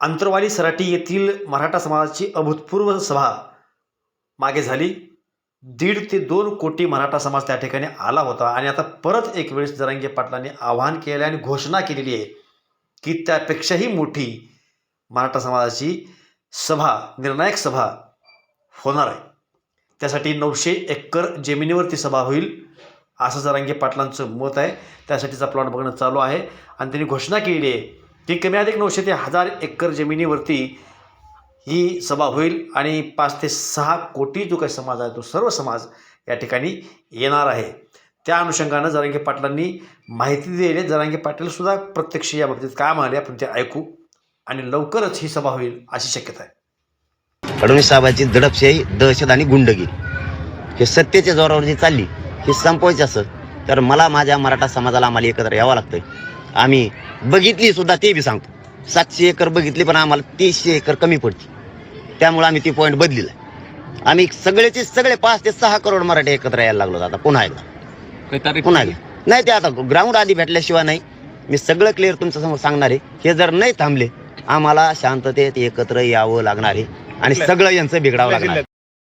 अंतरवाली सराटी येथील मराठा समाजाची अभूतपूर्व सभा मागे झाली. दीड ते दोन कोटी मराठा समाज त्या ठिकाणी आला होता आणि आता परत एक वेळेस जरांगे पाटलांनी आवाहन केले आणि घोषणा केलेली आहे की त्यापेक्षाही मोठी मराठा समाजाची सभा निर्णायक सभा होणार आहे. त्यासाठी नऊशे एकर जमिनीवरती सभा होईल असं जरांगे पाटलांचं मत आहे. त्यासाठीचा प्लॉट बघणं चालू आहे आणि त्यांनी घोषणा केलेली आहे ती कमी अधिक नऊशे ते हजार एकर जमिनीवरती ही सभा होईल आणि पाच ते सहा कोटी जो काही समाज आहे तो सर्व समाज या ठिकाणी येणार आहे. त्या अनुषंगानं जरांगे पाटलांनी माहिती दिली जरांगे पाटीलसुद्धा प्रत्यक्ष या बाबतीत काय म्हणाले आपण ते ऐकू आणि लवकरच ही सभा होईल अशी शक्यता आहे. फडणवीस साहेबांची दडपशाही दहशत आणि गुंडगिरी. हे सत्तेच्या जोरावर जी चालली हे संपवायची असं तर मला माझ्या मराठा समाजाला आम्हाला एकत्र यावं लागतंय. आम्ही बघितली सुद्धा ते बी सांगतो. सातशे एकर बघितली पण आम्हाला तीसशे एकर कमी पडते. त्यामुळे आम्ही ती पॉईंट बदलिला. आम्ही सगळेचे सगळे पाच ते सहा करोड मराठी एकत्र यायला लागलो आता पुन्हा एकदा. पुन्हा एकदा. नाही ते आता ग्राउंड आधी भेटल्याशिवाय नाही. मी सगळं क्लिअर तुमच्यासमोर सांगणार आहे. हे जर नाही थांबले आम्हाला शांततेत एकत्र यावं लागणार आहे. आणि सगळं यांचं बिघडावं लागणार.